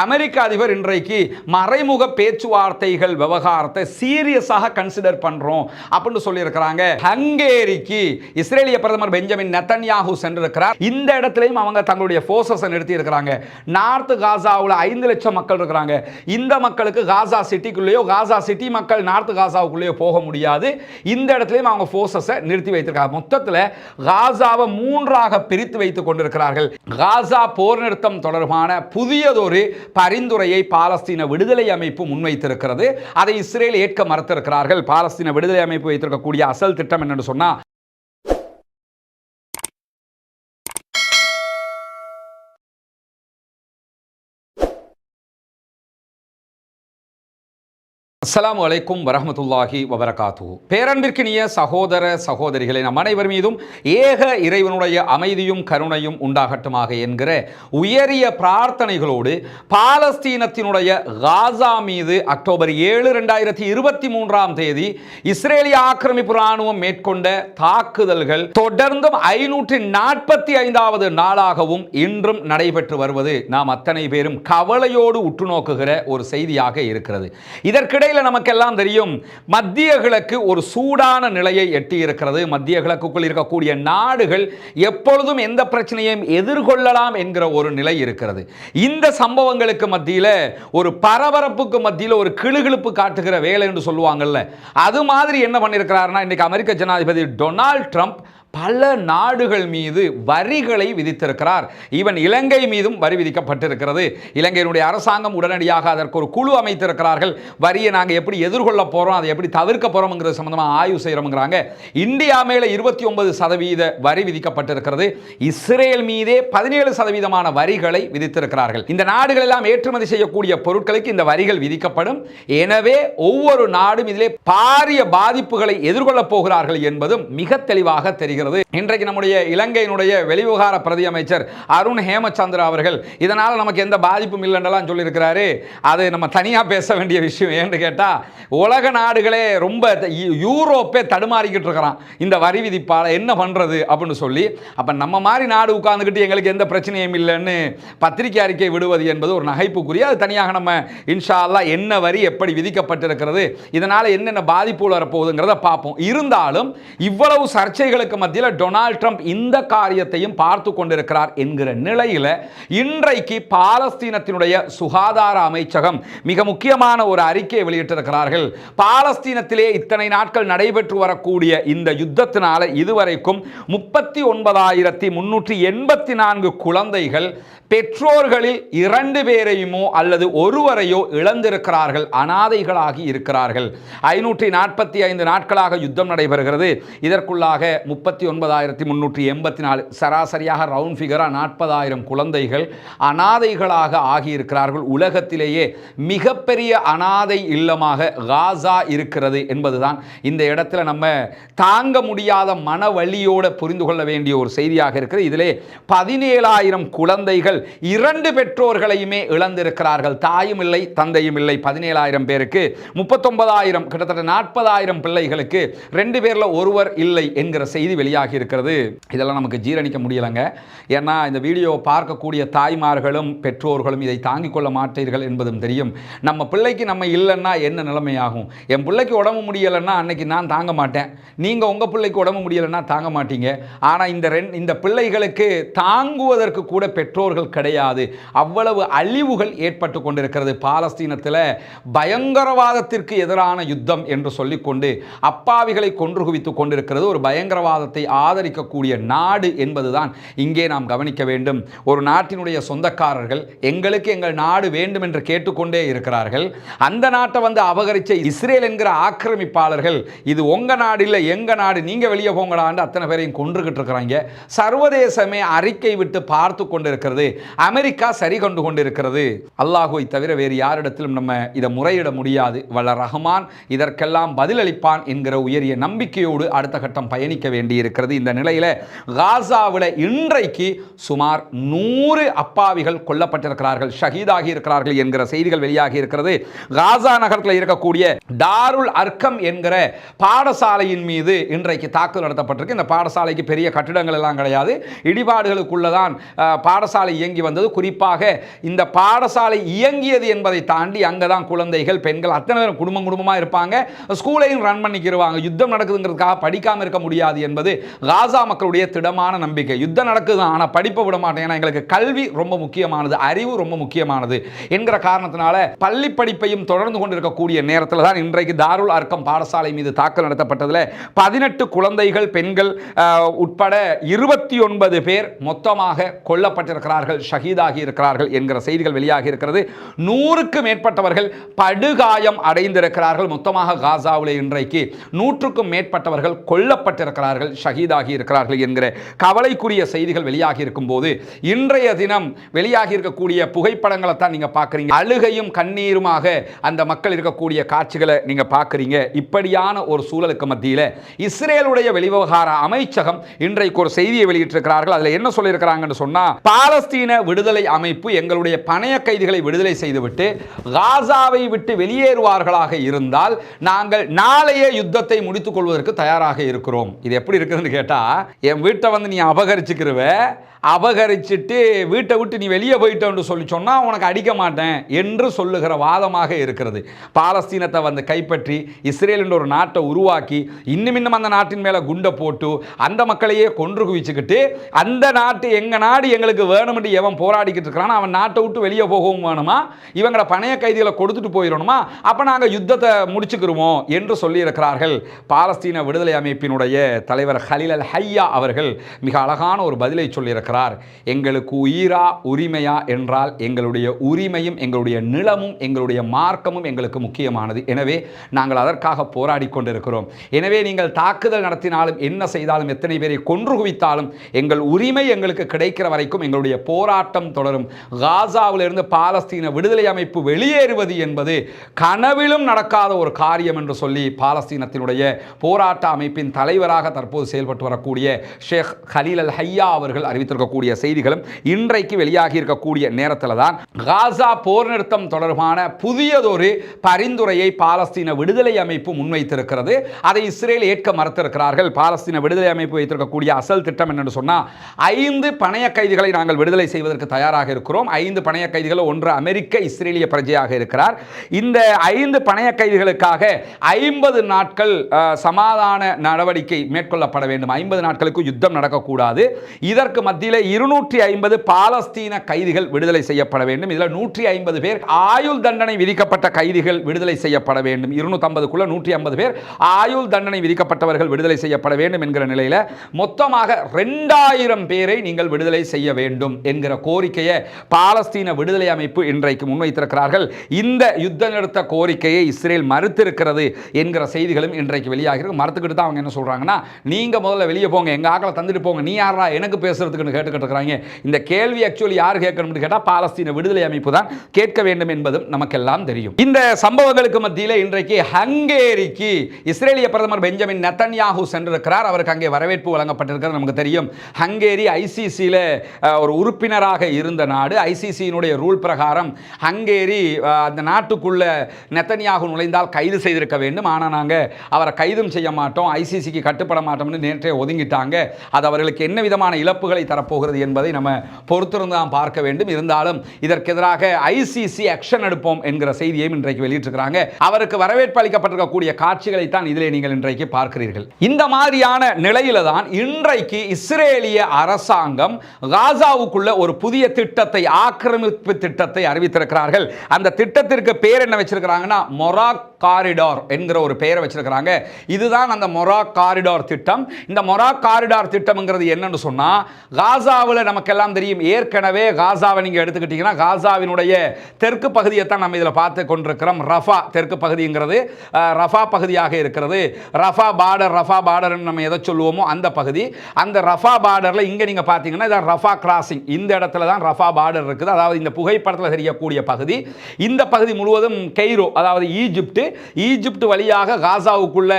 அமெரிக்க அதிபர் இன்றைக்கு மறைமுக பேச்சுவார்த்தைகள் விவகாரத்தை சீரியஸாக கன்சிடர் பண்றோம் அப்படின்னு சொல்லியிருக்கிறாங்க. ஹங்கேரிக்கு இஸ்ரேலிய பிரதமர் பெஞ்சமின் நெத்தன்யாகு சென்றிருக்கிறார். இந்த இடத்துலையும் அவங்க தங்களுடைய ஃபோர்ஸஸை நிறுத்தி இருக்கிறாங்க நார்த் காசாவில் ஐந்து லட்சம் மக்கள் இருக்கிறாங்க. இந்த மக்களுக்கு காசா சிட்டிக்குள்ளேயோ காசா சிட்டி மக்கள் நார்த் காசாவுக்குள்ளேயோ போக முடியாது. இந்த இடத்துலையும் அவங்க ஃபோர்ஸஸை நிறுத்தி வைத்திருக்காங்க. மொத்தத்தில் காசாவை மூன்றாக பிரித்து வைத்துக் கொண்டிருக்கிறார்கள். காசா போர் நிறுத்தம் தொடர்பான புதியதொரு பரிந்துரையை பாலஸ்தீன விடுதலை அமைப்பு முன்வைத்திருக்கிறது. அதை இஸ்ரேல் ஏற்க மறுத்திருக்கிறார்கள். பாலஸ்தீன விடுதலை அமைப்பு வைத்திருக்கக்கூடிய அசல் திட்டம் என்னன்னு சொன்னா அஸ்லாம் வலைக்கும் வரமத்துல்லாஹி வபரகாத்து பேரன்பிற்கினிய சகோதர சகோதரிகளை நம் அனைவர் மீதும் ஏக இறைவனுடைய அமைதியும் கருணையும் உண்டாகட்டுமாக என்கிற உயரிய பிரார்த்தனைகளோடு பாலஸ்தீனத்தினுடைய காசா மீது அக்டோபர் ஏழு ரெண்டாயிரத்தி இருபத்தி மூன்றாம் தேதி இஸ்ரேலிய ஆக்கிரமிப்பு இராணுவம் மேற்கொண்ட தாக்குதல்கள் தொடர்ந்தும் ஐநூற்றி நாற்பத்தி ஐந்தாவது நாளாகவும் இன்றும் நடைபெற்று வருவது நாம் அத்தனை பேரும் கவலையோடு உற்று நோக்குகிற ஒரு செய்தியாக இருக்கிறது. இதற்கிடையே இதற்கிடையில் நமக்கெல்லாம் தெரியும் மத்திய கிழக்கு ஒரு சூடான நிலையை எட்டி இருக்கிறது மத்திய கிழக்குக்குள் இருக்கக்கூடிய நாடுகள் எப்பொழுதும் எந்த பிரச்சனையையும் எதிர்கொள்ளலாம் என்கிற ஒரு நிலை இருக்கிறது. இந்த சம்பவங்களுக்கு மத்தியில் ஒரு பரபரப்புக்கு மத்தியில் ஒரு கிளுகிழுப்பு காட்டுகிற வேலை என்று சொல்லுவாங்கல்ல அது மாதிரி என்ன பண்ணியிருக்கிறாருன்னா இன்னைக்கு அமெரிக்க ஜனாதிபதி டொனால்ட் ட்ரம்ப் பல நாடுகள் மீது வரிகளை விதித்திருக்கிறார். ஈவன் இலங்கை மீதும் வரி விதிக்கப்பட்டிருக்கிறது. இலங்கையினுடைய அரசாங்கம் உடனடியாக அதற்கு ஒரு குழு அமைத்திருக்கிறார்கள். வரியை நாங்கள் எப்படி எதிர்கொள்ள போகிறோம் அதை எப்படி தவிர்க்க போகிறோம்ங்கிறது சம்மந்தமாக ஆய்வு செய்கிறோம்ங்கிறாங்க இந்தியா மேலே இருபத்தி ஒன்பது சதவீத வரி விதிக்கப்பட்டிருக்கிறது. இஸ்ரேல் மீதே பதினேழு சதவீதமான வரிகளை விதித்திருக்கிறார்கள். இந்த நாடுகள் எல்லாம் ஏற்றுமதி செய்யக்கூடிய பொருட்களுக்கு இந்த வரிகள் விதிக்கப்படும். எனவே ஒவ்வொரு நாடும் இதிலே பாரிய பாதிப்புகளை எதிர்கொள்ளப் போகிறார்கள் என்பதும் மிக தெளிவாக தெரிகிறது. வருகிறது இன்றைக்கு நம்முடைய இலங்கையினுடைய வெளிவிவகார பிரதி அமைச்சர் அருண் ஹேமச்சந்திரா அவர்கள் இதனால் நமக்கு எந்த பாதிப்பும் இல்லைன்றலாம் சொல்லியிருக்கிறாரு. அது நம்ம தனியாக பேச வேண்டிய விஷயம் ஏன்னு கேட்டால் உலக நாடுகளே ரொம்ப யூரோப்பே தடுமாறிக்கிட்டு இருக்கிறான். இந்த வரி விதிப்பால் என்ன பண்ணுறது அப்படின்னு சொல்லி அப்போ நம்ம மாதிரி நாடு உட்கார்ந்துக்கிட்டு எங்களுக்கு எந்த பிரச்சனையும் இல்லைன்னு பத்திரிகை அறிக்கை விடுவது என்பது ஒரு நகைப்புக்குரிய அது தனியாக நம்ம இன்ஷா அல்லாஹ் என்ன வரி எப்படி விதிக்கப்பட்டிருக்கிறது இதனால் என்னென்ன பாதிப்புகள் வரப்போகுதுங்கிறத பார்ப்போம். இருந்தாலும் இவ்வளவு சர்ச்சைகளுக்கு மத்திய மத்தியில் டொனால்ட் ட்ரம்ப் இந்த காரியத்தையும் பார்த்து கொண்டிருக்கிறார் என்கிற நிலையில் இன்றைக்கு பாலஸ்தீனத்தினுடைய சுகாதார அமைச்சகம் மிக முக்கியமான ஒரு அறிக்கையை வெளியிட்டிருக்கிறார்கள். பாலஸ்தீனத்திலே இத்தனை நாட்கள் நடைபெற்று வரக்கூடிய இந்த யுத்தத்தினால இதுவரைக்கும் முப்பத்தி ஒன்பதாயிரத்தி முன்னூற்றி எண்பத்தி நான்கு குழந்தைகள் பெற்றோர்களில் இரண்டு பேரையுமோ அல்லது ஒருவரையோ இழந்திருக்கிறார்கள் அனாதைகளாகி இருக்கிறார்கள். ஐநூற்றி நாற்பத்தி ஐந்து நாட்களாக யுத்தம் நடைபெறுகிறது. இதற்குள்ளாக முப்பத்தி ஒன்பதாயிரத்தி முன்னூற்றி எண்பத்தி நாலு சராசரியாக ரவுண்ட் ஃபிகராக நாற்பதாயிரம் குழந்தைகள் அனாதைகளாக ஆகியிருக்கிறார்கள். உலகத்திலேயே மிகப்பெரிய அனாதை இல்லமாக காசா இருக்கிறது என்பதுதான் இந்த இடத்துல நம்ம தாங்க முடியாத மன புரிந்து கொள்ள வேண்டிய ஒரு செய்தியாக இருக்கிறது இதிலே பதினேழாயிரம் குழந்தைகள் இரண்டு பெற்றோர்களையுமே இழந்திருக்கிறார்கள். தாயும் இல்லை தந்தையும் இல்லை. பதினேழாயிரம் பேருக்கு முப்பத்தொன்பதாயிரம் கிட்டத்தட்ட நாற்பதாயிரம் பிள்ளைகளுக்கு ரெண்டு பேரில் ஒருவர் இல்லை என்கிற செய்தி வெளியாகி இருக்கிறது. இதெல்லாம் நமக்கு ஜீரணிக்க முடியலைங்க. ஏன்னா இந்த வீடியோ பார்க்கக்கூடிய தாய்மார்களும் பெற்றோர்களும் இதை தாங்கிக் கொள்ள மாட்டீர்கள் என்பதும் தெரியும். நம்ம பிள்ளைக்கு நம்ம இல்லைன்னா என்ன நிலைமையாகும்? என் பிள்ளைக்கு உடம்பு முடியலைன்னா அன்னைக்கு நான் தாங்க மாட்டேன். நீங்கள் உங்கள் பிள்ளைக்கு உடம்பு முடியலைன்னா தாங்க மாட்டீங்க. ஆனால் இந்த ரெண் இந்த பிள்ளைகளுக்கு தாங்குவதற்கு கூட பெற்றோர்கள் கிடையாது. அவ்வளவு அழிவுகள் ஏற்பட்டு கொண்டிருக்கிறது பாலஸ்தீனத்தில். பயங்கரவாதத்திற்கு எதிரான யுத்தம் என்று சொல்லிக்கொண்டு அப்பாவிகளை கொன்று குவித்துக் கொண்டிருக்கிறது. ஒரு பயங்கரவாதத்தை ஆதரிக்கக்கூடிய நாடு என்பதுதான் இங்கே நாம் கவனிக்க வேண்டும். ஒரு நாட்டினுடைய சொந்தக்காரர்கள் எங்களுக்கு எங்கள் நாடு வேண்டும் என்று கேட்டுக்கொண்டே இருக்கிறார்கள். அந்த நாட்டை வந்து அபகரிச்ச இஸ்ரேல் என்கிற ஆக்கிரமிப்பாளர்கள் இது உங்கள் நாடு இல்லை எங்கள் நாடு நீங்கள் வெளியே போங்கடான்னு அத்தனை பேரையும் கொன்றுகிட்டு இருக்கிறாங்க. சர்வதேசமே அறிக்கை விட்டு பார்த்து கொண்டிருக்கிறது. அமெரிக்கா சரி கொண்டு கொண்டிருக்கிறது. அல்லாஹுவை தவிர வேறு யாரிடத்திலும் நம்ம இதை முறையிட முடியாது. வல்ல ரஹ்மான் இதற்கெல்லாம் பதிலளிப்பான் என்கிற உயரிய நம்பிக்கையோடு அடுத்த கட்டம் பயணிக்க வேண்டியிருக்கிறது. இந்த நிலையில் காசாவில் இன்றைக்கு சுமார் நூறு அப்பாவிகள் கொல்லப்பட்டிருக்கிறார்கள். ஷஹீதாகி இருக்கிறார்கள் என்கிற செய்திகள் வெளியாகி இருக்கிறது. காசா நகரத்தில் இருக்கக்கூடிய டாருல் அர்க்கம் என்கிற பாடசாலையின் மீது இன்றைக்கு தாக்குதல் நடத்தப்பட்டிருக்கு. இந்த பாடசாலைக்கு பெரிய கட்டிடங்கள் எல்லாம் கிடையாது. இடிபாடுகளுக்குள்ளதான் பாடசாலை இயங்கி வந்தது. குறிப்பாக இந்த பாடசாலை இயங்கியது என்பதை தாண்டி அங்கே தான் குழந்தைகள் பெண்கள் அத்தனை பேரும் குடும்பம் குடும்பமாக இருப்பாங்க. ஸ்கூலையும் ரன் பண்ணிக்கிடுவாங்க யுத்தம் நடக்குதுங்கிறதுக்காக படிக்காமல் இருக்க முடியாது என்பது காசா மக்களுடைய திடமான நம்பிக்கை. யுத்தம் நடக்குது ஆனால் படிப்பை விட மாட்டேன். ஏன்னா எங்களுக்கு கல்வி ரொம்ப முக்கியமானது அறிவு ரொம்ப முக்கியமானது என்கிற காரணத்தினால பள்ளி படிப்பையும் தொடர்ந்து கொண்டிருக்கக்கூடிய நேரத்தில் தான் இன்றைக்கு தாருல் அர்க்கம் பாடசாலை மீது தாக்கல் நடத்தப்பட்டதில் பதினெட்டு குழந்தைகள் பெண்கள் உட்பட இருபத்தி ஒன்பது பேர் மொத்தமாக கொல்லப்பட்டிருக்கிறார்கள். அவர்கள் ஷஹீதாகி இருக்கிறார்கள் என்கிற செய்திகள் வெளியாகி இருக்கிறது. நூறுக்கு மேற்பட்டவர்கள் படுகாயம் அடைந்திருக்கிறார்கள் மொத்தமாக காசாவில் இன்றைக்கு. நூற்றுக்கும் மேற்பட்டவர்கள் கொல்லப்பட்டிருக்கிறார்கள் ஷஹீதாகி இருக்கிறார்கள் என்கிற கவலைக்குரிய செய்திகள் வெளியாகி இருக்கும் போது இன்றைய தினம் வெளியாகி இருக்கக்கூடிய புகைப்படங்களை தான் நீங்க பார்க்குறீங்க. அழுகையும் கண்ணீருமாக அந்த மக்கள் இருக்கக்கூடிய காட்சிகளை நீங்க பார்க்குறீங்க. இப்படியான ஒரு சூழலுக்கு மத்தியில் இஸ்ரேலுடைய வெளிவிவகார அமைச்சகம் இன்றைக்கு ஒரு செய்தியை வெளியிட்டிருக்கிறார்கள். அதில் என்ன சொல்லியிருக்கிறாங்கன்னு சொன்னால் பாலஸ்தீன விடுதலை அமைப்பு எங்களுடைய பணைய கைதிகளை விடுதலை செய்துவிட்டு காசாவை விட்டு வெளியேறுவார்களாக இருந்தால் நாங்கள் நாளைய யுத்தத்தை முடித்துக் கொள்வதற்கு தயாராக இருக்கிறோம். இது எப்படி இருக்குதுன்னு கேட்டால் என் வீட்டை வந்து நீ அபகரிச்சுக்கிறவ அபகரிச்சுட்டு வீட்டை விட்டு நீ வெளியே போயிட்டோன்னு சொல்லி சொன்னா உனக்கு அடிக்க மாட்டேன் என்று சொல்லுகிற வாதமாக இருக்கிறது. பாலஸ்தீனத்தை வந்து கைப்பற்றி இஸ்ரேல் என்ற ஒரு நாட்டை உருவாக்கி இன்னும் இன்னும் அந்த நாட்டின் மேலே குண்டை போட்டு அந்த மக்களையே கொன்று குவிச்சுக்கிட்டு அந்த நாட்டு எங்க நாடு எங்களுக்கு வேணும்னு எவன் போராடிக்கிட்டு இருக்கிறான் அவன் நாட்டை விட்டு வெளியே போகவும் வேணுமா? இவங்கள பணைய கைதிகளை கொடுத்துட்டு போயிடணுமா? அப்போ நாங்கள் யுத்தத்தை முடிச்சுக்கிருவோம் என்று சொல்லியிருக்கிறார்கள் பாலஸ்தீன விடுதலை அமைப்பினுடைய தலைவர் ஹலில் அல் ஹையா அவர்கள். மிக அழகான ஒரு பதிலை சொல்லியிருக்கிறார். எங்களுக்கு உயிரா உரிமையா என்றால் எங்களுடைய உரிமையும் எங்களுடைய நிலமும் எங்களுடைய மார்க்கமும் எங்களுக்கு முக்கியமானது. எனவே நாங்கள் அதற்காக போராடி கொண்டிருக்கிறோம். எனவே நீங்கள் தாக்குதல் நடத்தினாலும் என்ன செய்தாலும் எத்தனை பேரை கொன்று குவித்தாலும் எங்கள் உரிமை எங்களுக்கு கிடைக்கிற வரைக்கும் எங்களுடைய போர் போராட்டம் தொடரும். காசாவிலிருந்து பாலஸ்தீன விடுதலை அமைப்பு வெளியேறுவது என்பது கனவிலும் நடக்காத ஒரு காரியம் என்று சொல்லி பாலஸ்தீனத்தினுடைய போராட்ட அமைப்பின் தலைவராக தற்போது செயல்பட்டு வரக்கூடிய ஷேக் ஹலீல் அல் ஹையா அவர்கள் அறிவித்திருக்கக்கூடிய செய்திகளும் இன்றைக்கு வெளியாகி இருக்கக்கூடிய நேரத்தில் தான் காசா போர் நிறுத்தம் தொடர்பான புதியதொரு பரிந்துரையை பாலஸ்தீன விடுதலை அமைப்பு முன்வைத்திருக்கிறது. அதை இஸ்ரேல் ஏற்க மறுத்திருக்கிறார்கள். பாலஸ்தீன விடுதலை அமைப்பு வைத்திருக்கக்கூடிய அசல் திட்டம் என்னன்னு சொன்னால் ஐந்து பணைய கைதிகளை நாங்கள் விடுதலை செய்வதற்கு தயாராக இருக்கிறோம். ஐந்து பணைய கைதிகள் ஒன்று அமெரிக்க இஸ்ரேலிய பிரஜையாக இருக்கிறார். இந்த ஐந்து பணைய கைதிகளுக்காக ஐம்பது நாட்கள் சமாதான நடவடிக்கை மேற்கொள்ளப்பட வேண்டும். ஐம்பது நாட்களுக்கு யுத்தம் நடக்கக்கூடாது. இதற்கு மத்தியில் இருநூற்றி ஐம்பது பாலஸ்தீன கைதிகள் விடுதலை செய்யப்பட வேண்டும். இதில் நூற்றி ஐம்பது பேர் ஆயுள் தண்டனை விதிக்கப்பட்ட கைதிகள் விடுதலை செய்யப்பட வேண்டும். இருநூத்தம்பதுக்குள்ள நூற்றி ஐம்பது பேர் ஆயுள் தண்டனை விதிக்கப்பட்டவர்கள் விடுதலை செய்யப்பட வேண்டும் என்கிற நிலையில் மொத்தமாக ரெண்டாயிரம் பேரை நீங்கள் விடுதலை செய்ய வேண்டும் என்கிற கோரிக்கையை பாலஸ்தீன விடுதலை அமைப்பு இன்றைக்கு முன்வைத்திருக்கிறார்கள். இந்த யுத்த நிறுத்த கோரிக்கையை இஸ்ரேல் மறுத்திருக்கிறது என்கிற செய்திகளும் இன்றைக்கு வெளியாகிறது மறுத்துக்கிட்டு தான் அவங்க என்ன சொல்றாங்கன்னா நீங்க முதல்ல வெளியே போங்க எங்க ஆக்களை தந்துட்டு போங்க. நீ யாரா எனக்கு பேசுறதுக்குன்னு கேட்டுக்கிட்டு இருக்கிறாங்க. இந்த கேள்வி ஆக்சுவலி யார் கேட்கணும்னு கேட்டால் பாலஸ்தீன விடுதலை அமைப்பு தான் கேட்க வேண்டும் என்பதும் நமக்கெல்லாம் தெரியும். இந்த சம்பவங்களுக்கு மத்தியில் இன்றைக்கு ஹங்கேரிக்கு இஸ்ரேலிய பிரதமர் பெஞ்சமின் நெத்தன்யாகு சென்றிருக்கிறார். அவருக்கு அங்கே வரவேற்பு வழங்கப்பட்டிருக்கிறது நமக்கு தெரியும். ஹங்கேரி ஐசிசியில் ஒரு உறுப்பு உறுப்பினராக இருந்த நாடு ஐசிசியினுடைய ரூல் பிரகாரம் ஹங்கேரி அந்த நாட்டுக்குள்ள நெத்தனியாக நுழைந்தால் கைது செய்திருக்க வேண்டும். ஆனால் நாங்கள் அவரை கைதும் செய்ய மாட்டோம் ஐசிசிக்கு கட்டுப்பட மாட்டோம்னு நேற்றே ஒதுங்கிட்டாங்க. அது அவர்களுக்கு என்ன விதமான இழப்புகளை தரப்போகிறது என்பதை நம்ம பொறுத்திருந்து தான் பார்க்க வேண்டும். இருந்தாலும் இதற்கு எதிராக ஐசிசி ஆக்ஷன் எடுப்போம் என்கிற செய்தியையும் இன்றைக்கு வெளியிட்டிருக்கிறாங்க. அவருக்கு வரவேற்பு அளிக்கப்பட்டிருக்கக்கூடிய காட்சிகளை தான் இதிலே நீங்கள் இன்றைக்கு பார்க்கிறீர்கள். இந்த மாதிரியான நிலையில தான் இன்றைக்கு இஸ்ரேலிய அரசாங்கம் காசாவுக்குள்ள ஒரு புதிய திட்டத்தை ஆக்கிரமிப்பு திட்டத்தை அறிவித்திருக்கிறார்கள். அந்த திட்டத்திற்கு பேர் என்ன வச்சிருக்கிறாங்கன்னா மொராக் காரிடார் என்கிற ஒரு பெயரை வச்சிருக்கிறாங்க. இதுதான் அந்த மொரா காரிடார் திட்டம். இந்த மொரா காரிடார் திட்டம்ங்கிறது என்னன்னு சொன்னால் காசாவில் நமக்கெல்லாம் தெரியும். ஏற்கனவே காசாவை நீங்கள் எடுத்துக்கிட்டீங்கன்னா காசாவினுடைய தெற்கு பகுதியை தான் நம்ம இதில் பார்த்து கொண்டிருக்கிறோம். ரஃபா தெற்கு பகுதிங்கிறது ரஃபா பகுதியாக இருக்கிறது. ரஃபா பார்டர் ரஃபா பார்டர்னு நம்ம எதை சொல்லுவோமோ அந்த பகுதி. அந்த ரஃபா பார்டரில் இங்கே நீங்கள் பார்த்தீங்கன்னா இதான் ரஃபா கிராசிங். இந்த இடத்துல தான் ரஃபா பார்டர் இருக்குது. அதாவது இந்த புகைப்படத்தில் தெரியக்கூடிய பகுதி. இந்த பகுதி முழுவதும் கெய்ரோ அதாவது ஈஜிப்டு ஈஜிப்ட் வழியாக காசாவுக்குள்ள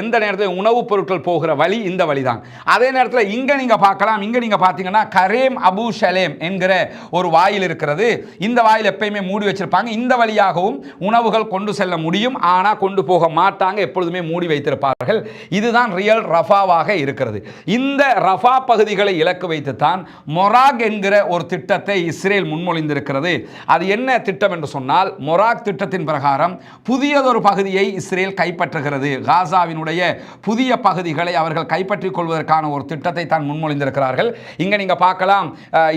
எந்த நேரத்தில் உணவுப் பொருட்கள் போகிற வழி இந்த வழி தான் அதே நேரத்தில் இங்கே நீங்கள் பார்க்கலாம். இங்கே நீங்கள் பார்த்தீங்கன்னா கரேம் அபு ஷலேம் என்கிற ஒரு வாயில் இருக்கிறது. இந்த வாயில் எப்பயுமே மூடி வச்சிருப்பாங்க. இந்த வழியாகவும் உணவுகள் கொண்டு செல்ல முடியும். ஆனால் கொண்டு போக மாட்டாங்க. எப்பொழுதுமே மூடி வைத்திருப்பார்கள். இதுதான் ரியல் ரஃபாவாக இருக்கிறது. இந்த ரஃபா பகுதிகளை இலக்கு வைத்து தான் மொராக் மொராக் என்கிற ஒரு திட்டத்தை இஸ்ரேல் முன்மொழிந்திருக்கிறது. அது என்ன திட்டம் என்று சொன்னால் மொராக் திட்டத்தின் பிரகாரம் புதியதொரு பகுதியை இஸ்ரேல் கைப்பற்றுகிறது. காசாவினுடைய புதிய பகுதிகளை அவர்கள் கைப்பற்றிக் கொள்வதற்கான ஒரு திட்டத்தை தான் முன்மொழிந்திருக்கிறார்கள். இங்க நீங்க பார்க்கலாம்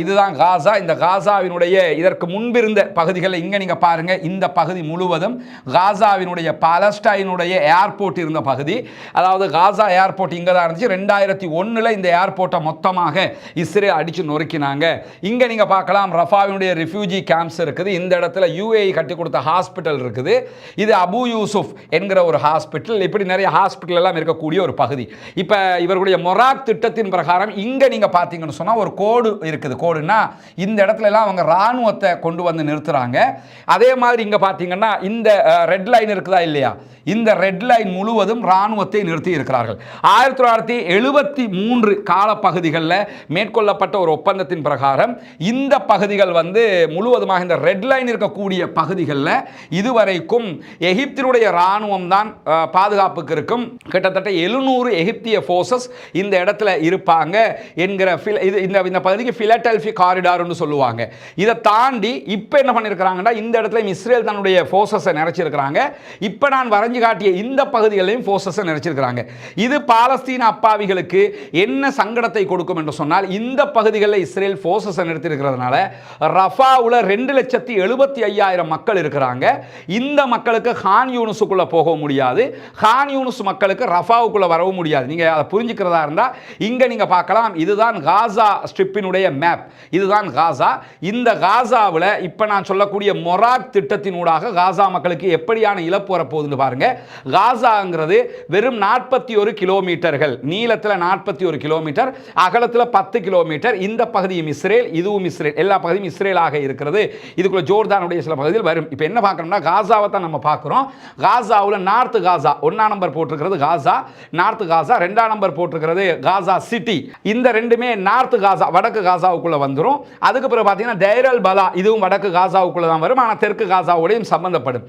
இதுதான் காசா. இந்த காசாவினுடைய இதற்கு முன்பிருந்த பகுதிகளை இங்க நீங்க பாருங்க. இந்த பகுதி முழுவதும் காசாவினுடைய பாலஸ்டைனுடைய ஏர்போர்ட் இருந்த பகுதி. அதாவது காசா ஏர்போர்ட் இங்கே தான் இருந்துச்சு. ரெண்டாயிரத்தி ஒன்றில் இந்த ஏர்போர்ட்டை மொத்தமாக இஸ்ரேல் அடித்து நொறுக்கினாங்க. இங்கே நீங்கள் பார்க்கலாம் ரஃபாவினுடைய ரிஃப்யூஜி கேம்ப்ஸ் இருக்குது. இந்த இடத்துல யூஏ கட்டி கொடுத்த ஹாஸ்பிட்டல் இருக்குது. இது அபு யூசுப் என்கிற ஒரு ஹாஸ்பிட்டல் இப்படி நிறைய ஹாஸ்பிட்டல் எல்லாம் இருக்கக்கூடிய ஒரு பகுதி. இப்போ இவர்களுடைய மொராக் திட்டத்தின் பிரகாரம் இங்கே நீங்கள் பார்த்தீங்கன்னு சொன்னால் ஒரு கோடு இருக்குது. கோடுனா இந்த இடத்துல எல்லாம் அவங்க இராணுவத்தை கொண்டு வந்து நிறுத்துறாங்க. அதே மாதிரி இங்கே பார்த்தீங்கன்னா இந்த ரெட் லைன் இருக்குதா இல்லையா? இந்த ரெட் லைன் முழுவதும் இராணுவத்தை நிறுத்தி இருக்கிறார்கள். ஆயிரத்தி தொள்ளாயிரத்தி எழுபத்தி மூன்று காலப்பகுதிகளில் மேற்கொள்ளப்பட்ட ஒரு ஒப்பந்தத்தின் பிரகாரம் இந்த பகுதிகள் வந்து முழுவதுமாக இந்த ரெட் லைன் இருக்கக்கூடிய பகுதிகளில் இதுவரைக்கும் எகிப்தினுடைய இராணுவம் தான் பாதுகாப்புக்கு இருக்கும். கிட்டத்தட்ட எழுநூறு எகிப்திய ஃபோர்ஸஸ் இந்த இடத்துல இருப்பாங்க என்கிற ஃபில் இது இந்த இந்த பகுதிக்கு ஃபிலடெல்ஃபி காரிடார்னு சொல்லுவாங்க. இதை தாண்டி இப்போ என்ன பண்ணியிருக்கிறாங்கன்னா இந்த இடத்துல இஸ்ரேல் தன்னுடைய ஃபோர்ஸஸை நிறைச்சிருக்கிறாங்க. இப்போ நான் வரைஞ்சு காட்டிய இந்த பகுதிகளையும் ஃபோர்ஸஸை நிறைச்சிருக்கிறாங்க. இது பாலஸ்தீன அப்பாவிகளுக்கு என்ன சங்கடத்தை கொடுக்கும் என்று சொன்னால் இந்த பகுதிகளில் இஸ்ரேல் இஸ்ரேல் ஃபோர்ஸஸை நிறுத்தியிருக்கிறதுனால ரஃபாவில் ரெண்டு லட்சத்தி எழுபத்தி ஐயாயிரம் மக்கள் இருக்கிறாங்க. இந்த மக்களுக்கு ஹான் யூனுஸுக்குள்ளே போக முடியாது. ஹான் யூனுஸ் மக்களுக்கு ரஃபாவுக்குள்ளே வரவும் முடியாது. நீங்கள் அதை புரிஞ்சுக்கிறதா இருந்தால் இங்கே நீங்கள் பார்க்கலாம். இதுதான் காசா ஸ்ட்ரிப்பினுடைய மேப் இதுதான் காசா. இந்த காசாவில் இப்போ நான் சொல்லக்கூடிய மொராக் திட்டத்தினூடாக காசா மக்களுக்கு எப்படியான இழப்பு வரப்போகுதுன்னு பாருங்க. காசாங்கிறது வெறும் நாற்பத்தி ஒரு கிலோமீட்டர்கள். நீளத்தில் நாற்பத்தி ஒரு கிலோமீட்டர் அகலத்தில் பத்து கிலோமீட்டர். இந்த பகுதி பகுதியும் இஸ்ரேல் இதுவும் இஸ்ரேல் எல்லா பகுதியும் இஸ்ரேலாக இருக்கிறது. இதுக்குள்ள ஜோர்தானுடைய சில பகுதியில் வரும். இப்போ என்ன பார்க்கணும்னா காசாவை தான் நம்ம பார்க்குறோம். காசாவில் நார்த்து காசா ஒன்றாம் நம்பர் போட்டிருக்கிறது காசா நார்த்து காசா ரெண்டாம் நம்பர் போட்டிருக்கிறது காசா சிட்டி இந்த ரெண்டுமே நார்த்து காசா வடக்கு காசாவுக்குள்ளே வந்துடும் அதுக்கு பிறகு பார்த்தீங்கன்னா தைரல் பலா இதுவும் வடக்கு காசாவுக்குள்ள தான் வரும். ஆனால் தெற்கு காசாவோடையும் சம்பந்தப்படும்.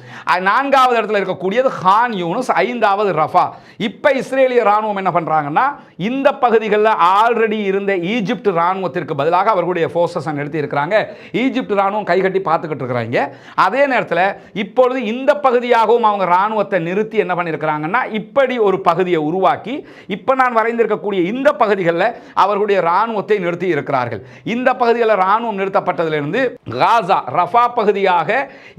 நான்காவது இடத்துல இருக்கக்கூடியது ஹான் யூனுஸ் ஐந்தாவது ரஃபா. இப்போ இஸ்ரேலிய ராணுவம் என்ன பண்ணுறாங்கன்னா இந்த பகுதிகளில் ஆல்ரெடி இருந்த ஈஜிப்ட் ராணுவத்திற்கு பதிலாக அவர்களுடைய ஃபோர்ஸஸை நிறுத்தி இருக்கிறாங்க ஈஜிப்ட் ராணுவம் கைகட்டி பார்த்துக்கிட்டு இருக்கிறாங்க. அதே நேரத்தில் இப்பொழுது இந்த பகுதியாகவும் அவங்க ராணுவத்தை நிறுத்தி என்ன பண்ணியிருக்கிறாங்கன்னா இப்படி ஒரு பகுதியை உருவாக்கி இப்போ நான் வரைந்திருக்கக்கூடிய இந்த பகுதிகளில் அவர்களுடைய ராணுவத்தை நிறுத்தி இருக்கிறார்கள் இந்த பகுதிகளில் ராணுவம் நிறுத்தப்பட்டதிலிருந்து காசா ரஃபா பகுதியாக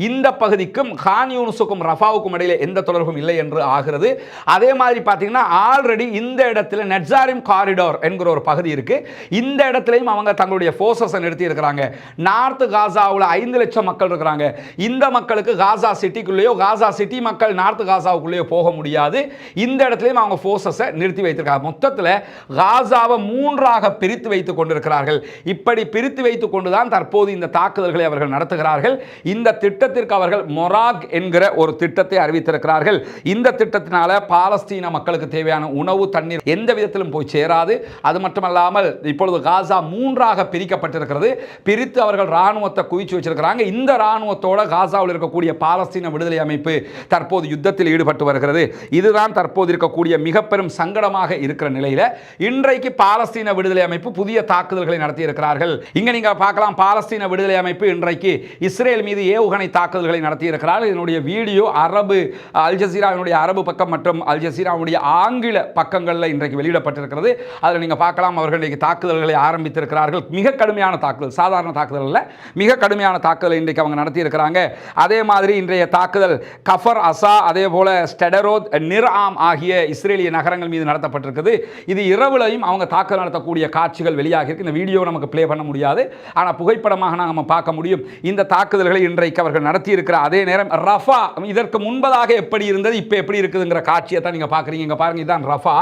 இந்த பகுதிக்கும் கான் யூனுஸுக்கும் ரஃபாவுக்கும் இடையில எந்த தொடர்பும் இல்லை என்று ஆகிறது. அதே மாதிரி பார்த்தீங்கன்னா ஆல்ரெடி இந்த இடத்துல நெட்சாரிம் காரிடோர் என்கிற ஒரு பகுதி இருக்கு. இந்த இடத்துலையும் அவங்க தங்களுடைய ஃபோர்ஸஸை நிறுத்தி இருக்கிறாங்க. நார்த் காசாவில் ஐந்து லட்சம் மக்கள் இருக்கிறாங்க. இந்த மக்களுக்கு காசா சிட்டிக்குள்ளேயோ காசா சிட்டி மக்கள் நார்த் காசாவுக்குள்ளேயோ போக முடியாது. இந்த இடத்துலையும் அவங்க ஃபோர்ஸஸை நிறுத்தி வைத்திருக்காங்க. மொத்தத்தில் காசாவை மூன்றாக பிரித்து வைத்துக் கொண்டிருக்கிறார்கள். இப்படி பிரித்து வைத்துக் கொண்டுதான் தற்போது இந்த தாக்குதல்களை அவர்கள் நடத்துகிறார்கள். இந்த திட்டத்திற்கு அவர்கள் மொராக் என்கிற ஒரு திட்டத்தை அறிவித்திருக்கிறார்கள். இந்த திட்டத்தினால பாலஸ்தீன மக்களுக்கு தேவையான உணவு தண்ணீர் எந்த விதத்திலும் போய் சேராது. அது மட்டுமல்லாமல் இப்பொழுது காசா மூன்றாக பிரிக்கப்பட்டிருக்கிறது. பிரித்து அவர்கள் ராணுவத்தை குவிச்சு வச்சிருக்கிறாங்க. இந்த ராணுவத்தோட காசாவில் இருக்கக்கூடிய பாலஸ்தீன விடுதலை அமைப்பு தற்போது யுத்தத்தில் ஈடுபட்டு வருகிறது. இதுதான் தற்போது இருக்கக்கூடிய மிக பெரும் சங்கடமாக இருக்கிற நிலையில இன்றைக்கு பாலஸ்தீன விடுதலை அமைப்பு புதிய தாக்குதல்களை நடத்தியிருக்கிறார்கள். இங்க நீங்க பார்க்கலாம் பாலஸ்தீன விடுதலை அமைப்பு இன்றைக்கு இஸ்ரேல் மீது ஏவுகணை தாக்குதல்களை நடத்தியிருக்கிறார்கள். இதனுடைய வீடியோ அரபு அல் ஜசீராவினுடைய அரபு பக்கம் மற்றும் அல் ஜசீராவுடைய ஆங்கில பக்கங்களில் இன்றைக்கு வெளியிடப்பட்டிருக்கிறது. அதில் நீங்கள் பார்க்கலாம் அவர்கள் இன்றைக்கு தாக்குதல்களை ஆரம்பித்திருக்கிறார்கள். மிக கடுமையான தாக்குதல் சாதாரண தாக்குதல் அல்ல மிக கடுமையான தாக்குதல் இன்றைக்கு அவங்க நடத்தியிருக்கிறாங்க. அதே மாதிரி இன்றைய தாக்குதல் கஃபர் அசா அதே போல் ஸ்டெடரோத் நிர்ஆம் ஆகிய இஸ்ரேலிய நகரங்கள் மீது நடத்தப்பட்டிருக்குது. இது இரவுலையும் அவங்க தாக்குதல் நடத்தக்கூடிய காட்சிகள் வெளியாகி இருக்கு இந்த வீடியோ நமக்கு ப்ளே பண்ண முடியாது. ஆனால் புகைப்படமாக நம்ம பார்க்க முடியும். இந்த தாக்குதல்களை இன்றைக்கு அவர்கள் நடத்தியிருக்கிற அதே நேரம் ரஃபா இதற்கு முன்பதாக எப்படி இருந்தது இப்போ எப்படி இருக்குதுங்கிற காட்சியை தான் நீங்கள் பார்க்குறீங்க. இங்கே பாருங்கள் இதுதான் ரஃபா.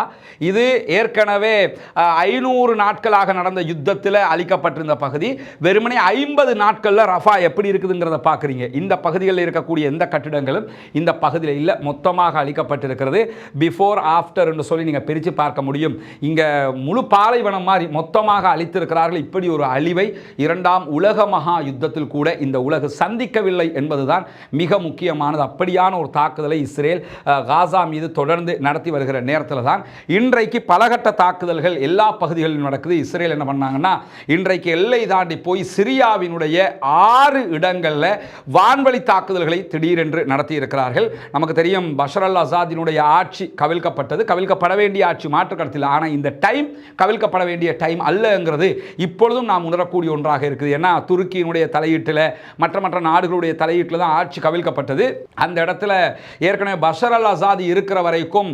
இது ஏற்கனவே ஐநூறு நாட்களாக நடந்த யுத்தத்தில் அளிக்கப்பட்டிருந்த பகுதி. வெறுமனே ஐம்பது நாட்களில் ரஃபா எப்படி இருக்குதுங்கிறத பார்க்குறீங்க. இந்த பகுதிகளில் இருக்கக்கூடிய எந்த கட்டிடங்களும் இந்த பகுதியில் இல்லை மொத்தமாக அளிக்கப்பட்டிருக்கிறது பிஃபோர் ஆஃப்டர் என்று சொல்லி நீங்கள் பிரித்து பார்க்க முடியும். இங்கே முழு பாலைவனம் மாதிரி மொத்தமாக அளித்திருக்கிறார்கள் இப்படி ஒரு அழிவை இரண்டாம் உலக மகா யுத்தத்தில் கூட இந்த உலகு சந்திக்கவில்லை என்பதுதான் மிக முக்கியமானது. அப்படியான ஒரு தாக்குதலை இஸ்ரேல் காசா மீது தொடர்ந்து நடத்தி வருகிற நேரத்தில் தான் இன்றைக்கு பலகட்ட தாக்குதல்கள் எல்லா பகுதிகளிலும் நடக்குது. இஸ்ரேல் என்ன பண்ணாங்கன்னா இன்றைக்கு எல்லை தாண்டி போய் சிரியாவினுடைய ஆறு இடங்களில் வான்வழி தாக்குதல்களை திடீரென்று நடத்தி இருக்கிறார்கள் நமக்கு தெரியும் பஷர் அல் அசாதினுடைய ஆட்சி கவிழ்க்கப்பட்டது. கவிழ்க்கப்பட வேண்டிய ஆட்சி மாற்று கருத்தில். ஆனால் இந்த டைம் கவிழ்க்கப்பட வேண்டிய டைம் அல்லங்கிறது இப்பொழுதும் நாம் உணரக்கூடிய ஒன்றாக இருக்குது. ஏன்னா துருக்கியினுடைய தலையீட்டில் மற்ற மற்ற நாடுகளுடைய தலையீட்டில் தான் ஆட்சி கவிழ்க்கப்பட்டது. அந்த இடத்துல ஏற்கனவே பஷர் அல் அசாதி இருக்கிற வரைக்கும்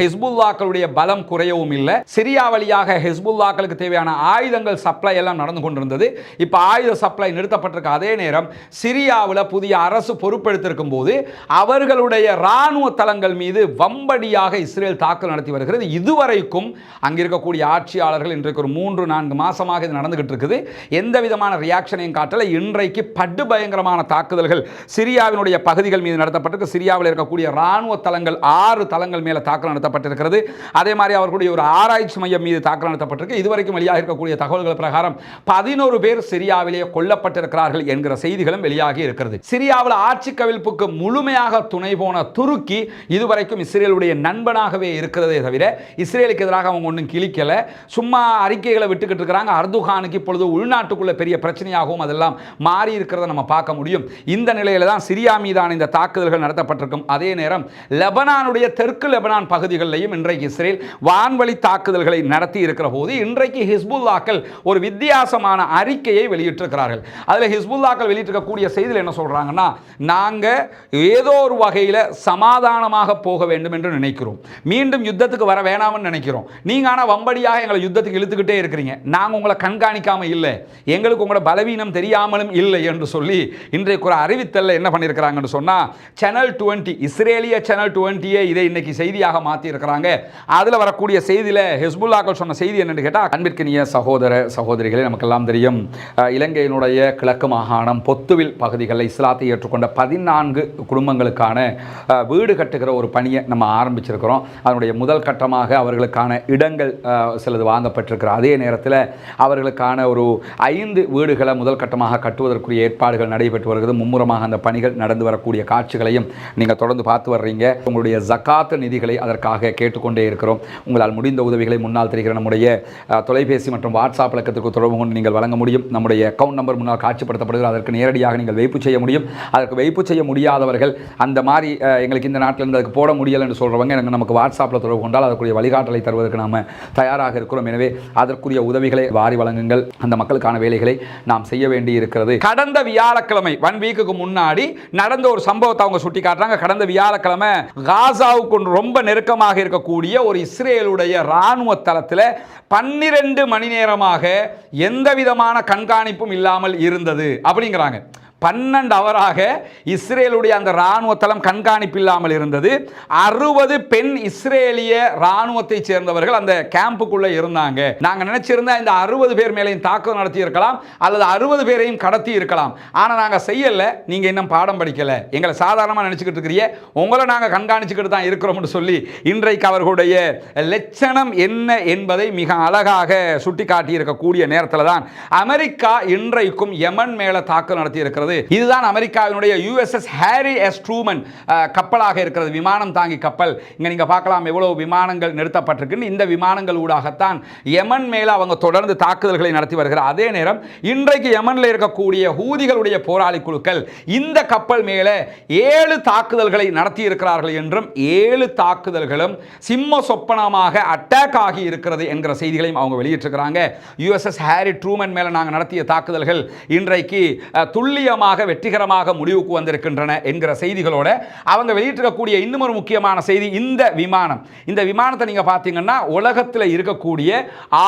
ஹிஸ்புல்லாக்களுடைய பலம் குறையவும் இல்லை. சிரியா வழியாக ஹிஸ்புல்லாக்களுக்கு தேவையான ஆயுதங்கள் சப்ளை எல்லாம் நடந்து கொண்டிருந்தது. இப்போ ஆயுத சப்ளை நிறுத்தப்பட்டிருக்க அதே நேரம் சிரியாவில் புதிய அரசு பொறுப்பெடுத்திருக்கும் போது அவர்களுடைய இராணுவ தளங்கள் மீது வம்படியாக இஸ்ரேல் தாக்குதல் நடத்தி வருகிறது. இதுவரைக்கும் அங்கே இருக்கக்கூடிய ஆட்சியாளர்கள் இன்றைக்கு ஒரு மூன்று நான்கு மாசமாக இது நடந்துகிட்டு இருக்குது. எந்த விதமான ரியாக்ஷனையும் காட்டல. இன்றைக்கு படு பயங்கரமான தாக்குதல்கள் சிரியாவினுடைய பகுதிகள் மீது நடத்தப்பட்டிருக்கு. சிரியாவில் இருக்கக்கூடிய இராணுவ தளங்கள் ஆறு தளங்கள் மேலே தாக்குதல் நடத்தப்பட்டிருக்கிறது. அதே மாதிரி அவர்களுடைய ஒரு ஆராய்ச்சி மையம் மீது தாக்குதல் நடத்தப்பட்டிருக்கு. இதுவரைக்கும் வெளியாக இருக்கக்கூடிய தகவல்கள் பிரகாரம் பதினோரு பேர் சிரியாவிலேயே கொல்லப்பட்டிருக்கிறார்கள் என்கிற செய்திகளும் வெளியாகி இருக்கிறது. சிரியாவில் ஆட்சி கவிழ்ப்புக்கு முழுமையாக துணை போன துருக்கி இதுவரைக்கும் இஸ்ரேலுடைய நண்பனாகவே இருக்கிறதே தவிர இஸ்ரேலுக்கு எதிராக அவங்க ஒன்றும் கிழிக்கல. சும்மா அறிக்கைகளை விட்டுக்கிட்டு இருக்கிறாங்க. அர்துகானுக்கு இப்பொழுது உள்நாட்டுக்குள்ள பெரிய பிரச்சனையாகவும் அதெல்லாம் மாறி இருக்கிறத நம்ம பார்க்க முடியும். இந்த நிலையில தான் சிரியா மீதான இந்த தாக்குதல்கள் நடத்தப்பட்டிருக்கும். அதே நேரம் லெபனானுடைய தெற்கு லெபனான் பகுதிகளிலையும் இன்றைக்கு இஸ்ரேல் வான்வழி தாக்குதல்களை நடத்தி இருக்கிற போது இன்றைக்கு ஹிஸ்புல்லாக்கள் ஒரு வித்தியாசமான அறிக்கையை வெளியிட்டிருக்கிறார்கள். அதில் ஹிஸ்புல்லாக்கள் வெளியிட்டிருக்கக்கூடிய செய்தியில் என்ன சொல்கிறாங்கன்னா நாங்கள் ஏதோ ஒரு வகையில் சமாதானமாக போக வேண்டும் என்று நினைக்கிறோம். மீண்டும் யுத்தத்துக்கு வர வேணாம்னு நினைக்கிறோம். நீங்கள் ஆனால் வம்படியாக எங்களை யுத்தத்துக்கு இழுத்துக்கிட்டே இருக்கிறீங்க. நாங்கள் உங்களை கண்காணிக்காமல் இல்லை. எங்களுக்கு உங்களோட பலவீனம் தெரியாமலும் இல்லை என்று சொல்லி இன்றைக்கு ஒரு அறிவித்தல்ல என்ன பண்ணியிருக்கிறாங்கன்னு சொன்னால் சேனல் டுவெண்ட்டி இஸ்ரேலிய சேனல் டுவெண்ட்டியே இதை இன்னைக்கு செய்தியாக மாற்றியிருக்கிறாங்க அதில் வரக்கூடிய செய்தியில் ஹெஸ்புல்லாக்கள் சொன்ன செய்தி என்னென்னு கேட்டால் அன்பிற்கினிய சகோதர சகோதரிகளே நமக்கெல்லாம் தெரியும். இலங்கையினுடைய கிழக்கு மாகாணம் பொத்துவில் பகுதிகளில் இஸ்லாத்தை ஏற்றுக்கொண்ட பதினான்கு குடும்பங்களுக்கான வீடு கட்டுகிற ஒரு பணியை நம்ம ஆரம்பிச்சிருக்கிறோம். அதனுடைய முதல் கட்டமாக அவர்களுக்கான இடங்கள் சிலது வாங்கப்பட்டிருக்கிற அதே நேரத்தில் அவர்களுக்கான ஒரு ஐந்து வீடுகளை முதல் கட்டமாக கட்டுவதற்குரிய ஏற்பாடுகள் நடைபெற்று வருகிறது. மும்முரமாக அந்த பணிகள் நடந்து வரக்கூடிய காட்சிகளையும் நீங்கள் தொடர்ந்து பார்த்து வர்றீங்க. உங்களுடைய ஜக்காத்து நிதிகளை அதற்காக கேட்டுக்கொண்டே இருக்கிறோம். உங்களால் முடிந்த உதவிகளை முன்னால் தெரிகிற நம்முடைய தொலைபேசி மற்றும் வாட்ஸ்அப்பில் இலக்கத்திற்கு தொடர்பு கொண்டு நீங்கள் வழங்க முடியும். நம்முடைய அக்கௌண்ட் நம்பர் முன்னால் காட்சிப்படுத்தப்படுகிறது. அதற்கு நேரடியாக நீங்கள் வைப்பு செய்ய முடியும். அதற்கு வைப்பு செய்ய முடியாதவர்கள் அந்த மாதிரி எங்களுக்கு இந்த நாட்டில் இருந்து அதுக்கு போட முடியலை என்று சொல்கிறவங்க எனக்கு நமக்கு வாட்ஸ்அப்பில் தொடர்பு கொண்டால் அதற்குரிய வழிகாட்டலை தருவதற்கு நாம் தயாராக இருக்கிறோம். எனவே அதற்குரிய உதவிகளை வாரி வழங்குங்கள். அந்த மக்களுக்கான வேலைகளை நாம் செய்ய வேண்டி இருக்கிறது. கடந்த வியாழக்கிழமை ஒன் வீக்குக்கு முன்னாடி நடந்த ஒரு சம்பவத்தை அவங்க சுட்டி காட்டுறாங்க. கடந்த வியாழக்கிழமை காசாவுக்கு ரொம்ப நெருக்கமாக இருக்கக்கூடிய ஒரு இஸ்ரேலுடைய இராணுவ தளத்தில் பன்னிரண்டு மணி நேரமாக எந்த விதமான கண்காணிப்பும் இல்லாமல் இருந்தது அப்படிங்கிறாங்க. பன்னெண்டு அவராக இஸ்ரேலுடைய அந்த இராணுவ தளம் கண்காணிப்பு இல்லாமல் இருந்தது. அறுபது பெண் இஸ்ரேலிய இராணுவத்தை சேர்ந்தவர்கள் அந்த கேம்புக்குள்ள இருந்தாங்க. நாங்க நினைச்சிருந்தா இந்த அறுபது பேர் மேலையும் தாக்கம் நடத்தி இருக்கலாம் அல்லது அறுபது பேரையும் கடத்தி இருக்கலாம். ஆனா நாங்க செய்யல நீங்க இன்னும் பாடம் படிக்கல. எங்களை சாதாரணமா நினைச்சுக்கிட்டு இருக்கிறீங்க. உங்களை நாங்க கண்காணிச்சுக்கிட்டு தான் இருக்கிறோம்னு சொல்லி இன்றைக்கு அவர்களுடைய லட்சணம் என்ன என்பதை மிக அழகாக சுட்டி காட்டியிருக்கக்கூடிய நேரத்தில் தான் அமெரிக்கா இன்றைக்கும் யமன் மேல தாக்கம் நடத்தி இருக்கிறது இருக்கிறது. இதுதான் அமெரிக்காவினுடைய U S S Harry S Truman கப்பலாக இருக்கிறது. விமானம் தாங்கி கப்பல். இங்கே நீங்கள் பார்க்கலாம் எவ்வளவு விமானங்கள் நிறுத்தப்பட்டிருக்குன்னு. இந்த விமானங்கள் ஊடாகத்தான் யமன் மேலே அவங்க தொடர்ந்து தாக்குதல்களை நடத்தி வருகிறார். அதே நேரம் இன்றைக்கு யமன்ல இருக்கக்கூடிய ஹூதிகளுடைய போராளி குழுக்கள் இந்த கப்பல் மேலே ஏழு தாக்குதல்களை நடத்தி இருக்கிறார்கள் என்றும் ஏழு தாக்குதல்களும் சிம்ம சொப்பனமாக அட்டாக் ஆகி இருக்கிறது என்கிற செய்திகளையும் அவங்க வெளியிட்டிருக்கிறாங்க. யுஎஸ்எஸ் ஹாரி ட்ரூமன் மேலே நாங்கள் நடத்திய தாக்குதல்கள் இன்றைக்கு துல்லிய துல்லியமாக வெற்றிகரமாக முடிவுக்கு வந்திருக்கின்றன என்கிற செய்திகளோட அவங்க வெளியிட்டிருக்கக்கூடிய இன்னும் ஒரு முக்கியமான செய்தி இந்த விமானம். இந்த விமானத்தை நீங்க பார்த்தீங்கன்னா உலகத்தில் இருக்கக்கூடிய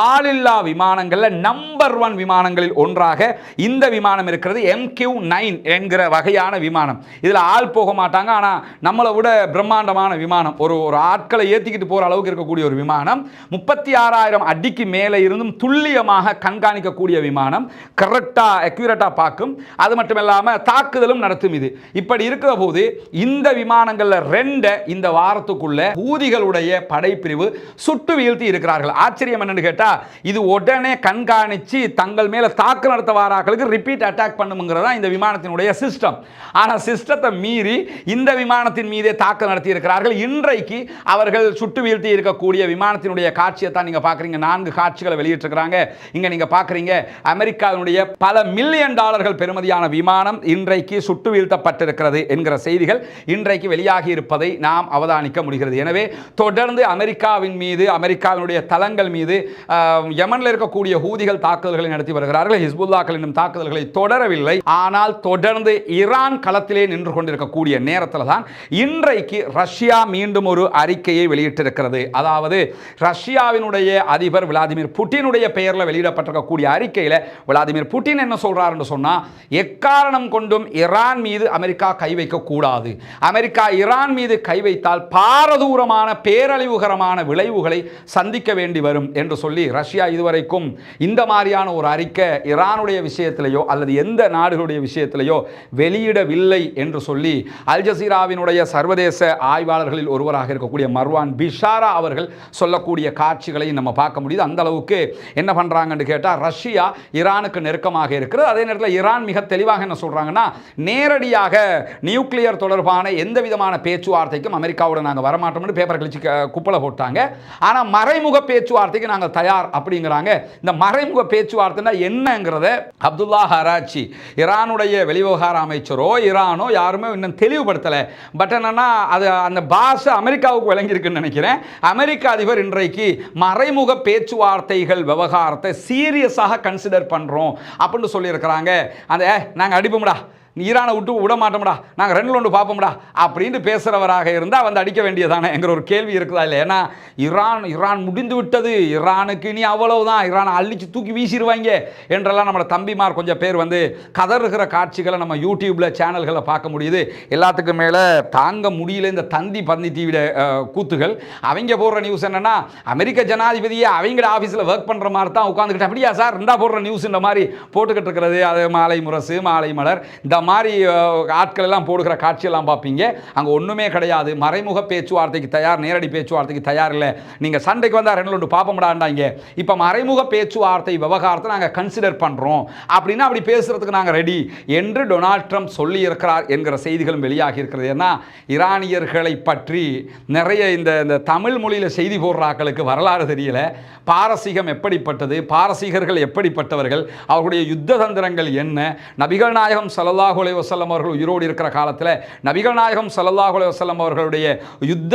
ஆளில்லா விமானங்களில் நம்பர் ஒன் விமானங்களில் ஒன்றாக இந்த விமானம் இருக்கிறது எம்கியூ நைன் என்கிற வகையான விமானம். இதில் ஆள் போக மாட்டாங்க ஆனால் நம்மளை விட பிரம்மாண்டமான விமானம். ஒரு ஒரு ஆட்களை ஏற்றிக்கிட்டு போகிற அளவுக்கு இருக்கக்கூடிய ஒரு விமானம். முப்பத்தி ஆறாயிரம் அடிக்கு மேலே இருந்தும் துல்லியமாக கண்காணிக்கக்கூடிய விமானம். கரெக்டாக அக்யூரேட்டாக பார்க்கும். அது மட்டும் மட்டுமில்லாமல் தாக்குதலும் நடத்தும் இது. இப்படி இருக்கிற போது இந்த விமானங்களில் ரெண்டை இந்த வாரத்துக்குள்ள ஊதிகளுடைய படைப்பிரிவு சுட்டு வீழ்த்தி இருக்கிறார்கள். ஆச்சரியம் என்னன்னு கேட்டால் இது உடனே கண்காணித்து தங்கள் மேலே தாக்கு நடத்த வாராக்களுக்கு ரிப்பீட் அட்டாக் பண்ணுங்கிறதா இந்த விமானத்தினுடைய சிஸ்டம் ஆனால் சிஸ்டத்தை மீறி இந்த விமானத்தின் மீதே தாக்கு நடத்தி இருக்கிறார்கள். இன்றைக்கு அவர்கள் சுட்டு வீழ்த்தி இருக்கக்கூடிய விமானத்தினுடைய காட்சியை தான் நீங்கள் பார்க்குறீங்க நான்கு காட்சிகளை வெளியிட்டிருக்கிறாங்க. இங்கே நீங்கள் பார்க்குறீங்க அமெரிக்காவினுடைய பல மில்லியன் டாலர்கள் பெறுமதியான விமானம் இன்றைக்கு சுட்டு வீழ்த்தப்பட்டிருக்கிறது என்கிற செய்திகள் இன்றைக்கு வெளியாகி இருப்பதை நாம் அவதானிக்க முடிகிறது. எனவே தொடர்ந்து அமெரிக்காவின் மீது அமெரிக்காவினுடைய தளங்கள் மீது யமனில் இருக்கக்கூடிய ஹூதிகள் தாக்குதல்களை நடத்தி வருகிறார்கள். ஹிஸ்புல்லாக்கள் என்னும் தாக்குதல்களை தொடரவில்லை. ஆனால் தொடர்ந்து ஈரான் களத்திலே நின்று கொண்டிருக்கக்கூடிய நேரத்தில் தான் இன்றைக்கு ரஷ்யா மீண்டும் ஒரு அறிக்கையை வெளியிட்டிருக்கிறது. அதாவது ரஷ்யாவினுடைய அதிபர் விளாடிமிர் புட்டினுடைய பெயரில் வெளியிடப்பட்டிருக்கக்கூடிய அறிக்கையில் விளாடிமிர் புட்டின் என்ன சொல்றாருன்னு எக்கா எக்காரணம் கொண்டும் ஈரான் மீது அமெரிக்கா கை வைக்கக்கூடாது. அமெரிக்கா ஈரான் மீது கை வைத்தால் பாரதூரமான பேரழிவுகரமான விளைவுகளை சந்திக்க வேண்டி வரும் என்று சொல்லி ரஷ்யா இதுவரைக்கும் இந்த மாதிரியான ஒரு அறிக்கை ஈரானுடைய விஷயத்திலேயோ அல்லது எந்த நாடுகளுடைய விஷயத்திலேயோ வெளியிடவில்லை என்று சொல்லி அல் ஜசீராவினுடைய சர்வதேச ஆய்வாளர்களில் ஒருவராக இருக்கக்கூடிய மர்வான் பிஷாரா அவர்கள் சொல்லக்கூடிய காட்சிகளை நம்ம பார்க்க முடியுது. அந்த அளவுக்கு என்ன பண்ணுறாங்கன்னு கேட்டால் ரஷ்யா ஈரானுக்கு நெருக்கமாக இருக்கிறது. அதே நேரத்தில் ஈரான் மிக தெளிவாக என்ன சொல்கிறாங்கன்னா நேரடியாக நியூக்ளியர் தொடர்பான எந்த விதமான பேச்சுவார்த்தைக்கும் அமெரிக்காவோட நாங்கள் வரமாட்டோம்னு பேப்பர் கழிச்சு குப்பலை போட்டாங்க. ஆனால் மறைமுக பேச்சுவார்த்தைக்கு நாங்கள் தயார் அப்படிங்கிறாங்க. இந்த மறைமுக பேச்சுவார்த்தைனா என்னங்கிறத அப்துல்லா ஹராச்சி ஈரானுடைய வெளிவிவகார அமைச்சரோ ஈரானோ யாருமே இன்னும் தெளிவுபடுத்தலை. பட் என்னன்னா அது அந்த பாஷை அமெரிக்காவுக்கு விளங்கியிருக்குன்னு நினைக்கிறேன். அமெரிக்க அதிபர் இன்றைக்கு மறைமுக பேச்சுவார்த்தைகள் விவகாரத்தை சீரியஸாக கன்சிடர் பண்ணுறோம் அப்படின்னு சொல்லியிருக்கிறாங்க. அந்த நாங்கள் அடிப்போம்டா ஈரானை விட்டு விட மாட்டோம்டா. நாங்கள் ரெண்டு ஒன்று பார்ப்போம்டா. அப்படின்னு பேசுகிறவராக இருந்தால் வந்து அடிக்க வேண்டியதானே? என்கிற ஒரு கேள்வி இருக்குதா இல்லை ஏன்னா ஈரான் ஈரான் முடிந்து விட்டது. ஈரானுக்கு இனி அவ்வளவுதான். ஈரானை அள்ளிச்சு தூக்கி வீசிடுவாங்க என்றெல்லாம் நம்மளோட தம்பிமார் கொஞ்சம் பேர் வந்து கதறுகிற காட்சிகளை நம்ம யூடியூப்பில் சேனல்களை பார்க்க முடியுது. எல்லாத்துக்கும் மேலே தாங்க முடியல இந்த தந்தி பந்தி டிவியோட கூத்துகள். அவங்க போடுற நியூஸ் என்னென்னா அமெரிக்க ஜனாதிபதியை அவங்கள ஆஃபீஸில் ஒர்க் பண்ணுற மாதிரி தான் உட்காந்துக்கிட்டு அப்படியா சார்? இருந்தால் போடுற நியூஸ் இந்த மாதிரி போட்டுக்கிட்டு இருக்கிறது. அது மாலை முரசு மாலை மலர். இந்த மாதிரி ஆட்கள் எல்லாம் போடுகிற காட்சியெல்லாம் பார்ப்பீங்க. அங்கே ஒன்றுமே கிடையாது. மறைமுக பேச்சுவார்த்தைக்கு தயார் நேரடி பேச்சுவார்த்தைக்கு தயார் இல்லை. நீங்கள் சண்டைக்கு வந்தால் ரெண்டு ரெண்டு பார்ப்போம்டாண்டாங்க இப்போ மறைமுக பேச்சுவார்த்தை விவகாரத்தை நாங்கள் கன்சிடர் பண்ணுறோம் அப்படின்னா அப்படி பேசுகிறதுக்கு நாங்கள் ரெடி என்று டொனால்ட் ட்ரம்ப் சொல்லியிருக்கிறார் என்கிற செய்திகளும் வெளியாகி இருக்கிறது. ஏன்னா ஈரானியர்களை பற்றி நிறைய இந்த இந்த தமிழ் மொழியில் செய்தி போடுற ஆட்களுக்கு வரலாறு தெரியல. பாரசீகம் எப்படிப்பட்டது? பாரசீகர்கள் எப்படிப்பட்டவர்கள்? அவர்களுடைய யுத்த தந்திரங்கள் என்ன? நபிகள் நாயகம் ஸல்லல்லாஹு அலைஹி வஸல்லம் அவர்கள் உயிரோடு இருக்கிற காலத்தில் நபிகள் நாயகம் ஸல்லல்லாஹு அலைஹி வஸல்லம் அவர்களுடைய யுத்த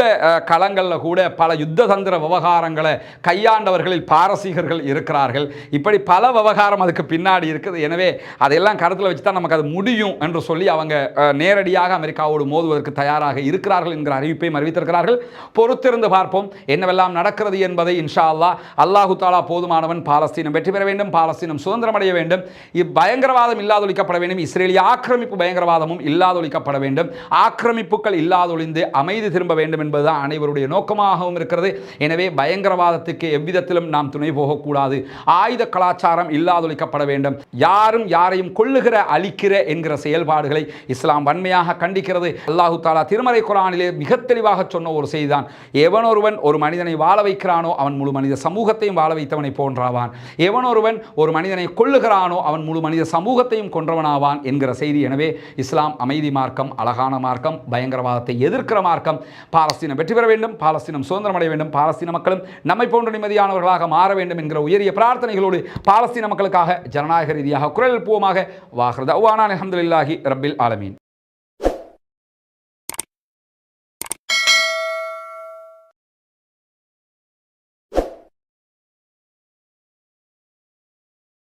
களங்களில் கூட பல யுத்த தந்திர விவகாரங்களை கையாண்டவர்களில் பாரசீகர்கள் இருக்கிறார்கள். இப்படி பல விவகாரம் அதுக்கு பின்னாடி இருக்குது. எனவே அதையெல்லாம் கருத்தில் வச்சு தான் நமக்கு அது முடியும் என்று சொல்லி அவங்க நேரடியாக அமெரிக்காவோடு மோதுவதற்கு தயாராக இருக்கிறார்கள் என்கிற அறிவிப்பையும் அறிவித்திருக்கிறார்கள். பொறுத்திருந்து பார்ப்போம் என்னவெல்லாம் நடக்கிறது என்பதை இன்ஷா அல்லா அல்லாஹு தாலா போதுமானவன் பாலஸ்தீனம் வெற்றி பெற வேண்டும் பாலஸ்தீனம் சுதந்திரம் அடைய வேண்டும். இப்பயங்கரவாதம் இல்லாதொழிக்கப்பட வேண்டும். இஸ்ரேலிய ஆக்கிரமிப்பு பயங்கரவாதமும் இல்லாதொழிக்கப்பட வேண்டும். ஆக்கிரமிப்புகள் இல்லாதொழிந்து அமைதி திரும்ப வேண்டும் என்பதுதான் அனைவருடைய நோக்கமாகவும் இருக்கிறது. எனவே பயங்கரவாதத்துக்கு எவ்விதத்திலும் நாம் துணை போகக்கூடாது. ஆயுத கலாச்சாரம் இல்லாதொழிக்கப்பட வேண்டும். யாரும் யாரையும் கொள்ளுகிற அழிக்கிற என்கிற செயல்பாடுகளை இஸ்லாம் வன்மையாக கண்டிக்கிறது. அல்லாஹு தாலா திருமறை குரானிலே மிக தெளிவாக சொன்ன ஒரு செய்திதான். எவனொருவன் ஒரு மனிதனை வாழ வைக்கிறானோ அவன் முழு மனித சமூகத்தையும் வாழ வைத்தவனை போன்றாவான். எவனொருவன் ஒரு மனிதனை கொள்ளுகிறானோ அவன் முழு மனித சமூகத்தையும் கொன்றவனாவான் என்கிற செய்தி எனவே இஸ்லாம் அமைதி மார்க்கம் அழகான மார்க்கம் பயங்கரவாதத்தை எதிர்க்கிற மார்க்கம். பாலஸ்தீனம் வெற்றி பெற வேண்டும் பாலஸ்தீனம் சுதந்திரம் அடைய வேண்டும் பாலஸ்தீன மக்களும் நம்மை போன்ற நிம்மதியானவர்களாக மாற வேண்டும் என்கிற உயரிய பிரார்த்தனைகளோடு பாலஸ்தீன மக்களுக்காக ஜனநாயக ரீதியாக குரல் பூவமாக வாகிறது அவானான் அஹமதுல்லாஹி ரப்பில் ஆலமீன்.